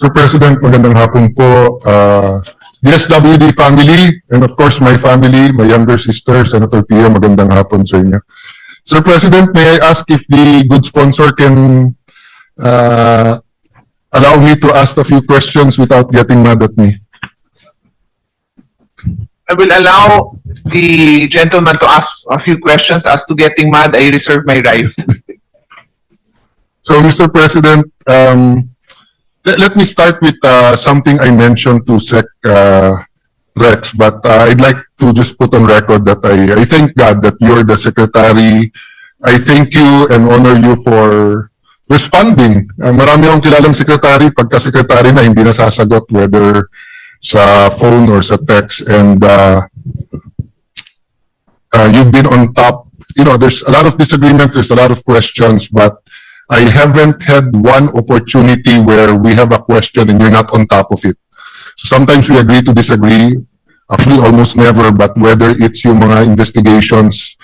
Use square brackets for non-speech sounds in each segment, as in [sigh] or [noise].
Sir President, magandang hapon po. Uh, DSWD family, and of course my family, my younger sister, Senator Pia, magandang hapon sa inyo. Sir President, may I ask if the good sponsor can uh, allow me to ask a few questions without getting mad at me? I will allow the gentleman to ask a few questions. As to getting mad, I reserve my right. So, Mr. President, um, let, let me start with uh, something I mentioned to Sec uh, Rex, but uh, I'd like to just put on record that I, I thank God that you're the secretary. I thank you and honor you for responding. Uh, marami akong kilalang secretary, pagka-secretary na hindi nasasagot whether sa phone or sa text and uh, uh, you've been on top. You know, there's a lot of disagreement, there's a lot of questions, but I haven't had one opportunity where we have a question and you're not on top of it. So sometimes we agree to disagree, actually almost never, but whether it's yung mga investigations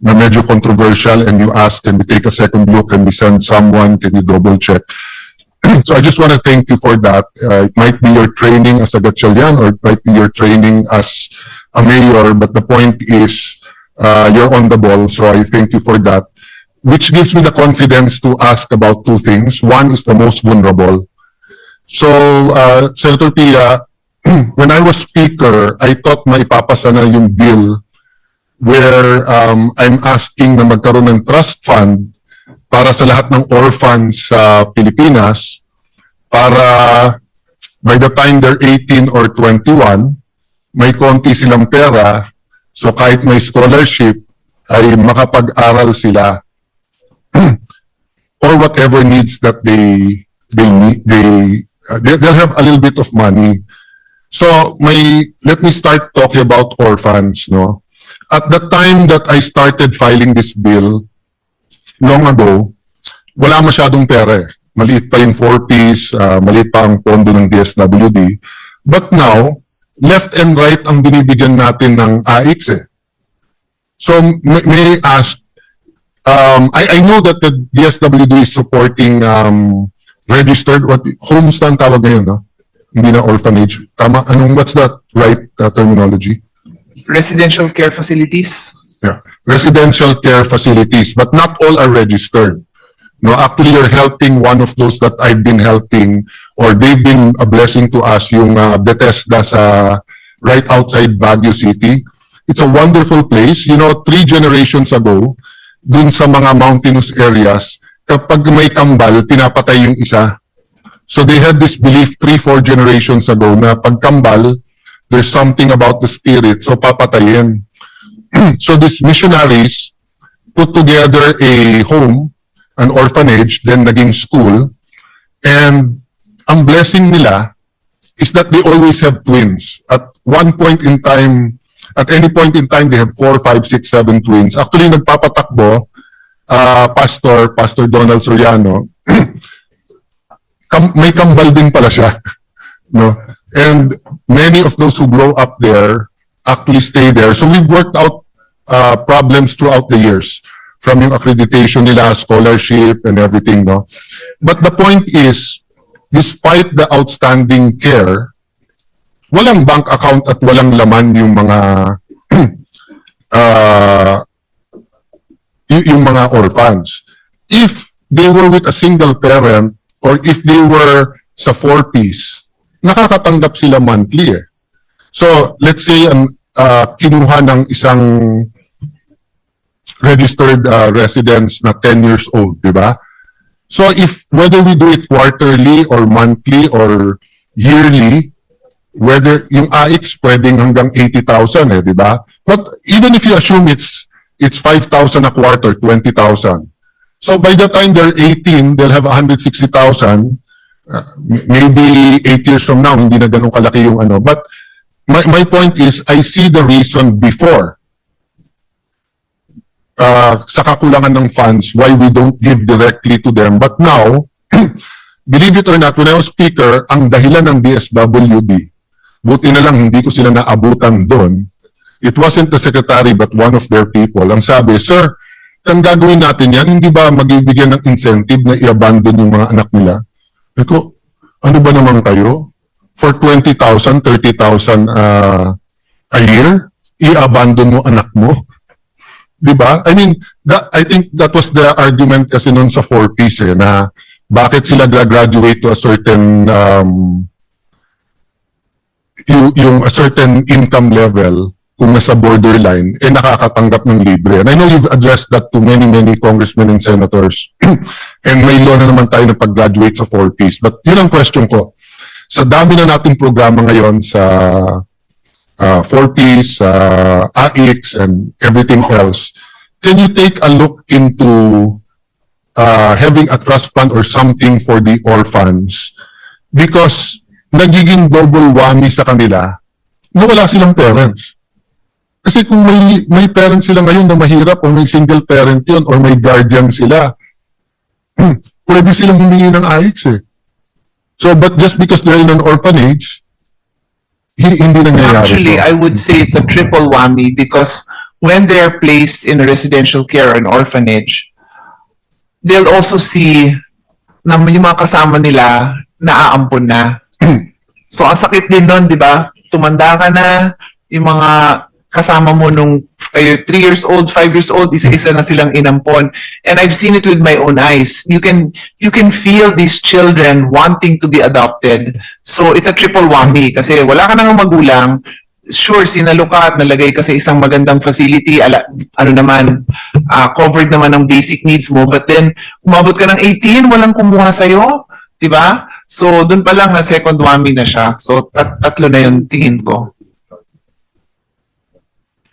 na medyo controversial and you ask, can we take a second look, can we send someone, can you double check? [clears throat] So I just want to thank you for that. Uh, it might be your training as a Gatchalian or it might be your training as a mayor, but the point is, uh, you're on the ball, so I thank you for that. Which gives me the confidence to ask about two things. One is the most vulnerable. So, uh, Senator Pia, [clears throat] when I was speaker, I thought maipapasa na yung bill where um, I'm asking na magkaroon ng trust fund para sa lahat ng orphans sa Pilipinas para by the time they're 18 or 21, may konti silang pera, so kahit may scholarship, ay makapag-aral sila or whatever needs that they they need they uh, they- they'll have a little bit of money. So may let me start talking about orphans, no. At the time that I started filing this bill long ago, wala masyadong pera eh. Maliit pa yung 4Ps, uh, maliit pa ang pondo ng DSWD. But now, left and right ang binibigyan natin ng AX eh. So may, may ask, um, I, I know that the DSWD is supporting um, registered, what, homes na ang tawag ngayon, no? Hindi na orphanage. Tama, anong, what's that right uh, terminology? Residential care facilities. Yeah. Residential care facilities, but not all are registered. No, actually, you're helping one of those that I've been helping, or they've been a blessing to us, yung uh, Bethesda sa right outside Baguio City. It's a wonderful place. You know, three generations ago, dun sa mga mountainous areas, kapag may kambal, pinapatay yung isa. So they had this belief three, four generations ago na pag kambal, there's something about the spirit, so papatayin. [clears throat] so these missionaries put together a home, an orphanage, then naging school, and ang blessing nila is that they always have twins. At one point in time, at any point in time, they have four, five, six, seven twins. Actually, nagpapatakbo, uh, Pastor, Pastor Donald Soriano, [clears throat] kam- may kambal din pala siya. [laughs] No? And many of those who grow up there actually stay there. So we've worked out uh, problems throughout the years from yung accreditation nila, scholarship, and everything. No? But the point is, despite the outstanding care, walang bank account at walang laman yung mga [clears throat] uh, yung mga orphans. If they were with a single parent or if they were sa four-piece, nakakatanggap sila monthly eh. So, let's say ang uh, kinuha ng isang registered uh, residents na 10 years old, di ba? So, if whether we do it quarterly or monthly or yearly, whether yung AX pwedeng hanggang 80,000 eh, di ba? But even if you assume it's it's 5,000 a quarter, 20,000. So by the time they're 18, they'll have 160,000. Uh, maybe 8 years from now, hindi na ganun kalaki yung ano. But my, my point is, I see the reason before uh, sa kakulangan ng funds why we don't give directly to them. But now, [clears throat] believe it or not, when I was speaker, ang dahilan ng DSWD, buti na lang hindi ko sila naabutan doon, it wasn't the secretary but one of their people. Ang sabi, Sir, ang gagawin natin yan, hindi ba magbibigyan ng incentive na i-abandon yung mga anak nila? Sabi ko, Ano ba naman kayo? For 20,000, 30,000 uh, a year, i-abandon mo anak mo? [laughs] Di ba? I mean, that, I think that was the argument kasi nun sa 4Ps eh, na bakit sila graduate to a certain um, yung, yung a certain income level kung nasa borderline, eh nakakatanggap ng libre. And I know you've addressed that to many, many congressmen and senators. [clears throat] and may law na naman tayo na pag-graduate sa 4Ps. But yun ang question ko. Sa dami na nating programa ngayon sa uh, 4Ps, uh, AIX, and everything else, can you take a look into uh, having a trust fund or something for the orphans? Because nagiging double whammy sa kanila na wala silang parents. Kasi kung may, may parents sila ngayon na mahirap o may single parent yun or may guardian sila, [clears throat] pwede silang humingi ng AIX eh. So, but just because they're in an orphanage, hi- hindi nangyayari. Actually. I would say it's a triple whammy because when they're placed in a residential care or an orphanage, they'll also see na yung mga kasama nila naaampon na. [clears throat] so, ang sakit din nun, di ba? Tumanda ka na, yung mga kasama mo nung kayo 3 years old, 5 years old, isa-isa na silang inampon. And I've seen it with my own eyes. You can you can feel these children wanting to be adopted. So it's a triple whammy kasi wala ka nang magulang, sure, sinalo ka at nalagay ka sa isang magandang facility, ala, ano naman, ah, covered naman ang basic needs mo, but then, umabot ka ng 18, walang kumuha sa'yo, di ba? So, dun pa lang na second whammy na siya. So, tat tatlo na yung tingin ko.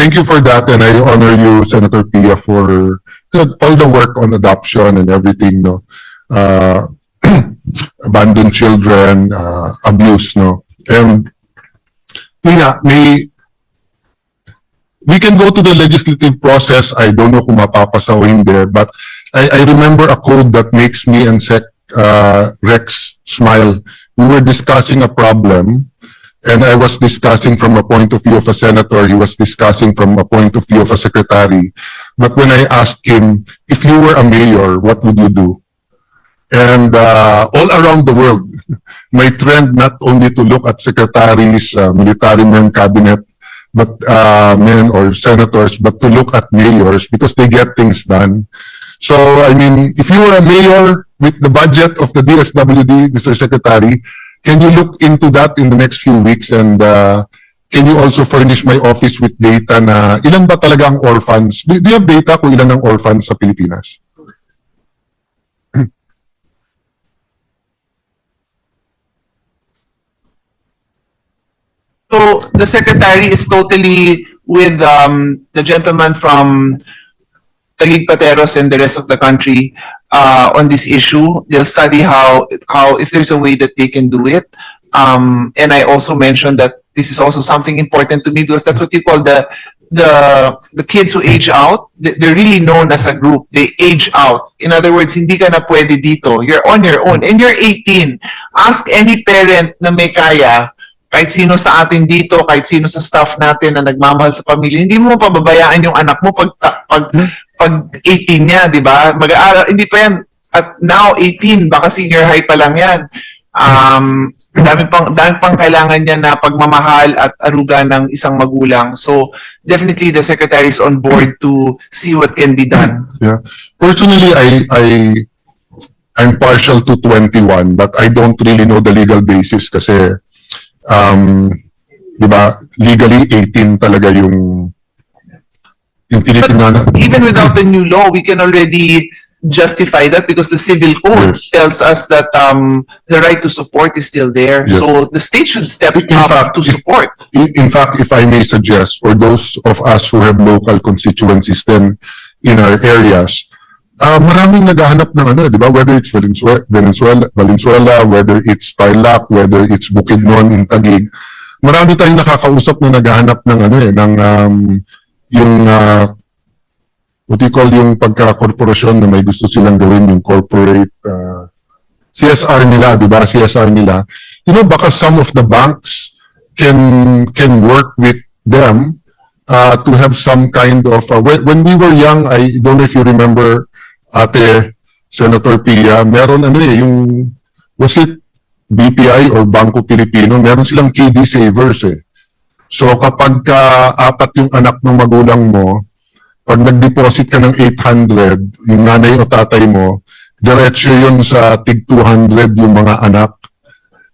Thank you for that, and I honor you, Senator Pia, for all the work on adoption and everything, no? Uh, [clears throat] abandoned children, uh, abuse, no? And, yun may, we can go to the legislative process, I don't know kung mapapasa o hindi, but I, I remember a code that makes me and Sec, uh, Rex smile. We were discussing a problem, and I was discussing from a point of view of a senator, he was discussing from a point of view of a secretary. But when I asked him, if you were a mayor, what would you do? And uh, all around the world, [laughs] may trend not only to look at secretaries, uh, military men cabinet, but uh, men or senators, but to look at mayors because they get things done. So, I mean, if you were a mayor with the budget of the DSWD, Mr. Secretary, can you look into that in the next few weeks and uh, can you also furnish my office with data na ilan ba talaga ang orphans? Do, do you have data kung ilan ang orphans sa Pilipinas? So the secretary is totally with um, the gentleman from Taguig Pateros and the rest of the country uh, on this issue. They'll study how how if there's a way that they can do it. Um, and I also mentioned that this is also something important to me because that's what you call the the the kids who age out. they- They're really known as a group. They age out. In other words, hindi ka na pwede dito. You're on your own. And you're 18. Ask any parent na may kaya kahit sino sa atin dito, kahit sino sa staff natin na nagmamahal sa pamilya, hindi mo pababayaan yung anak mo pag pag pag 18 niya, 'di ba? Mag-aaral hindi pa yan at now 18, baka senior high pa lang 'yan. Um dami pang dami pang kailangan niya na pagmamahal at aruga ng isang magulang. So definitely the secretary is on board to see what can be done. Yeah. Personally, I, I, I'm partial to 21, but I don't really know the legal basis kasi, um, di ba, legally 18 talaga yung, yung tinitingnan. even without the new law, we can already justify that because the civil code Yes. tells us that um, the right to support is still there. Yes. So the state should step In up fact, to if- support. In, in fact, if I may suggest, for those of us who have local constituencies then in our areas, uh, maraming naghahanap ng ano, di ba? Whether it's Valenzuela, Venezuela, Valenzuela, whether it's Tarlac, whether it's Bukidnon in Taguig, marami tayong nakakausap na naghahanap ng ano eh, ng um, yung uh, what you call yung pagka-korporasyon na may gusto silang gawin yung corporate uh, CSR nila, di ba? CSR nila. You know, baka some of the banks can can work with them uh, to have some kind of uh, when, when we were young I don't know if you remember ate Senator Pia meron ano eh yung was it BPI or Bangko Pilipino, meron silang KD savers eh. So kapag ka apat yung anak ng magulang mo, pag nag-deposit ka ng 800, yung nanay o tatay mo, diretso yun sa tig 200 yung mga anak.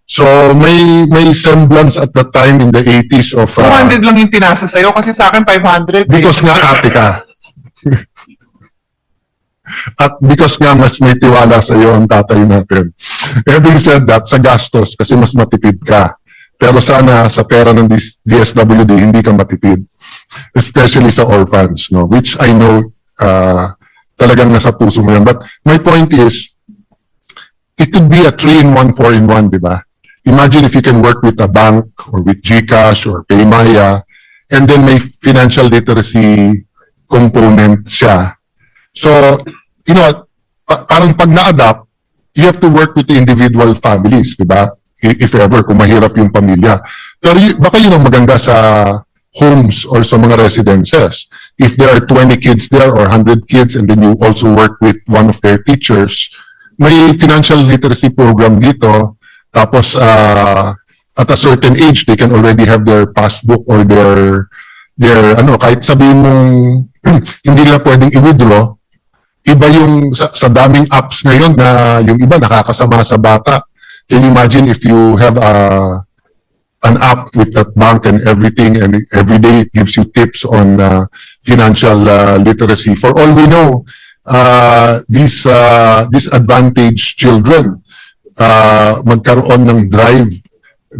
So may may semblance at that time in the 80s of uh, 200 lang yung pinasa sa'yo kasi sa akin 500. eh. because nga ate ka. [laughs] At because nga mas may tiwala sa iyo ang tatay natin. Having said that, sa gastos, kasi mas matipid ka. Pero sana sa pera ng DS- DSWD, hindi ka matipid. Especially sa orphans, no? Which I know uh, talagang nasa puso mo yan. But my point is, it could be a 3-in-1, 4-in-1, di ba? Imagine if you can work with a bank or with GCash or Paymaya, and then may financial literacy component siya. So, you know, pa- parang pag na-adapt, you have to work with the individual families, di ba? If ever, kung mahirap yung pamilya. Pero baka yun ang maganda sa homes or sa mga residences. If there are 20 kids there or 100 kids and then you also work with one of their teachers, may financial literacy program dito. Tapos, uh, at a certain age, they can already have their passbook or their, their, ano, kahit sabihin mong [clears throat] hindi nila pwedeng i-withdraw, iba yung sa, sa daming apps ngayon na yung iba nakakasama sa bata. Can you imagine if you have a an app with that bank and everything and every day it gives you tips on uh, financial uh, literacy. For all we know, uh, these uh, disadvantaged children uh, magkaroon ng drive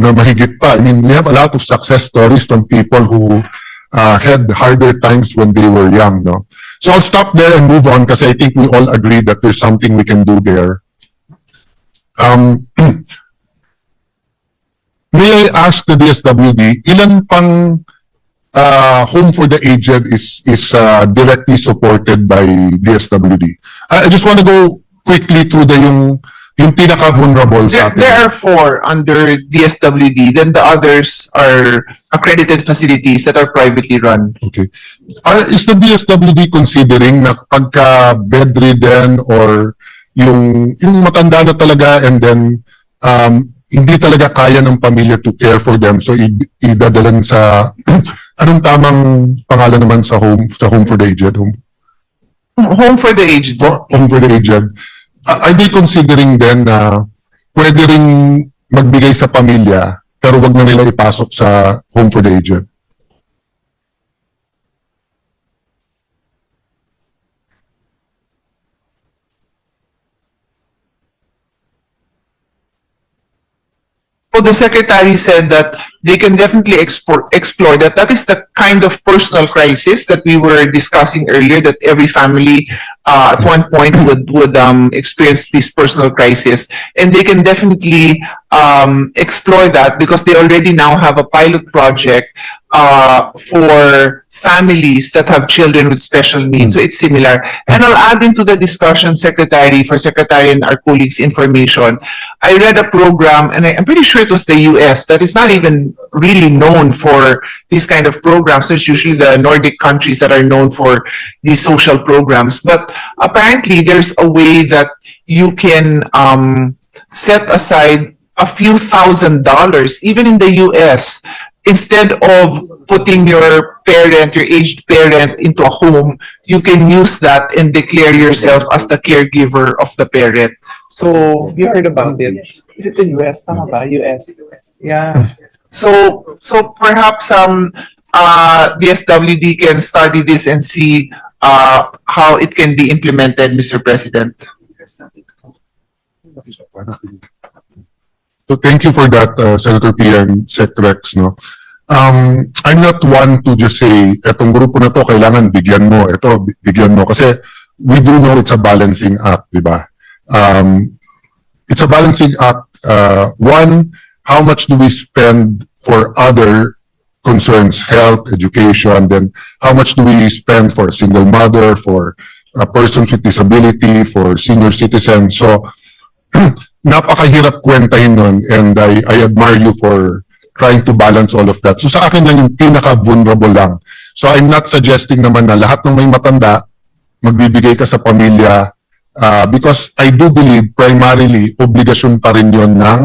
na mahigit pa. I mean, we have a lot of success stories from people who uh, had harder times when they were young, no? So I'll stop there and move on because I think we all agree that there's something we can do there. Um, [clears throat] may I ask the DSWD, ilan pang uh, home for the aged is is uh, directly supported by DSWD? I, I just want to go quickly through the yung yung pinaka-vulnerable There, sa atin. there are four under DSWD, then the others are accredited facilities that are privately run. Okay. Are, is the DSWD considering na pagka bedridden or yung, yung matanda na talaga and then um, hindi talaga kaya ng pamilya to care for them. So idadalan sa [clears throat] anong tamang pangalan naman sa home sa home for the aged? Home? Home for the aged. for home for the aged. Are they considering then na pwede ring magbigay sa pamilya pero wag na nila ipasok sa home for the aged Well, the secretary said that they can definitely explore, explore that. That is the kind of personal crisis that we were discussing earlier, that every family uh, at one point would, would um, experience this personal crisis. And they can definitely um, explore that because they already now have a pilot project uh, for families that have children with special needs. So it's similar. And I'll add into the discussion, Secretary, for Secretary and our colleagues' information. I read a program, and I, I'm pretty sure it was the US, that is not even really known for these kind of programs. It's usually the Nordic countries that are known for these social programs. But apparently, there's a way that you can um, set aside a few thousand dollars, even in the US, instead of putting your parent, your aged parent into a home, you can use that and declare yourself as the caregiver of the parent. So, you heard about it? Is it the US? Tama ba? US? Yeah. So, so perhaps, um, uh, the SWD can study this and see, uh, how it can be implemented, Mr. President. So thank you for that, uh, Senator P. and Sec Rex, no? Um, I'm not one to just say, etong grupo na to, kailangan bigyan mo, ito, bi- bigyan mo. Kasi we do know it's a balancing act, di ba? Um, it's a balancing act. Uh, one, how much do we spend for other concerns, health, education, then how much do we spend for a single mother, for a person with disability, for senior citizens? So, [clears throat] napakahirap kwentahin nun and I, I admire you for trying to balance all of that. So sa akin lang yung pinaka-vulnerable lang. So I'm not suggesting naman na lahat ng may matanda, magbibigay ka sa pamilya uh, because I do believe primarily obligasyon pa rin yon ng